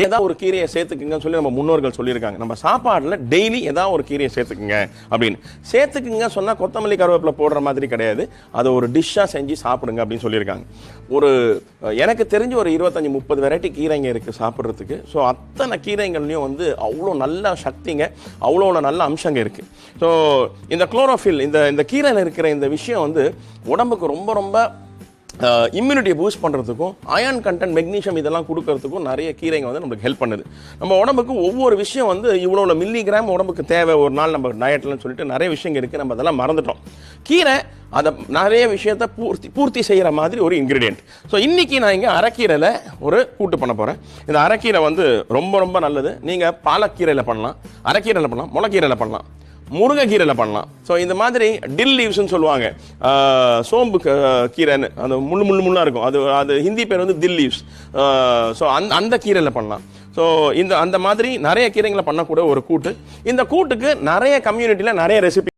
ஏதாவது ஒரு கீரையை சேர்த்துக்குங்கன்னு சொல்லி நம்ம முன்னோர்கள் சொல்லியிருக்காங்க. நம்ம சாப்பாடில் டெய்லி ஏதாவது ஒரு கீரையை சேர்த்துக்குங்க அப்படின்னு. சேர்த்துக்குங்க சொன்னால் கொத்தமல்லி கருவேப்பிலை போடுற மாதிரி கிடையாது. அதை ஒரு டிஷ்ஷாக செஞ்சு சாப்பிடுங்க அப்படின்னு சொல்லியிருக்காங்க. ஒரு எனக்கு தெரிஞ்சு ஒரு இருபத்தஞ்சி முப்பது வெரைட்டி கீரைங்க இருக்குது சாப்பிட்றதுக்கு. ஸோ அத்தனை கீரைங்கள்லையும் வந்து அவ்வளோ நல்ல சக்திங்க அவ்வளோ நல்ல அம்சங்க இருக்குது ஸோ இந்த குளோரோஃபில் இந்த இந்த கீரையில் இருக்கிற இந்த விஷயம் வந்து உடம்புக்கு ரொம்ப ரொம்ப இம்யூனிட்டியை பூஸ்ட் பண்ணுறதுக்கும் அயன் கண்டென்ட் மெக்னீஷியம் இதெல்லாம் கொடுக்கறதுக்கும் நிறைய கீரைங்க வந்து நம்மளுக்கு ஹெல்ப் பண்ணுது. நம்ம உடம்புக்கு ஒவ்வொரு விஷயம் வந்து இவ்வளோ மில்லிகிராம் உடம்புக்கு தேவை ஒரு நாள் நம்ம டயட்லன்னு சொல்லிட்டு நிறைய விஷயங்கள் இருக்குது நம்ம அதெல்லாம் மறந்துட்டோம். கீரை அதை நிறைய விஷயத்த பூர்த்தி பூர்த்தி செய்கிற மாதிரி ஒரு இன்க்ரீடியன்ட் ஸோ இன்றைக்கி நான் இங்கே அரைக்கீரையில் ஒரு கூட்டு பண்ண போகிறேன் இந்த அரைக்கீரை வந்து ரொம்ப ரொம்ப நல்லது. நீங்கள் பாலக்கீரையில் பண்ணலாம் அரைக்கீரையில் பண்ணலாம் முளக்கீரையில் பண்ணலாம். முருங்கைக்கீரையில் பண்ணலாம். ஸோ இந்த மாதிரி டில் லீவ்ஸ்னு சொல்லுவாங்க. சோம்பு கீரைன்னு. அந்த முள்ளு முள்ளு முள்ளாக இருக்கும். அது அது ஹிந்தி பேர் வந்து தில் லீவ்ஸ் ஸோ அந் அந்த கீரையில் பண்ணலாம். ஸோ இந்த அந்த மாதிரி நிறைய கீரைங்களை பண்ணக்கூடிய ஒரு கூட்டு. இந்த கூட்டுக்கு நிறைய கம்யூனிட்டியில் நிறைய ரெசிபி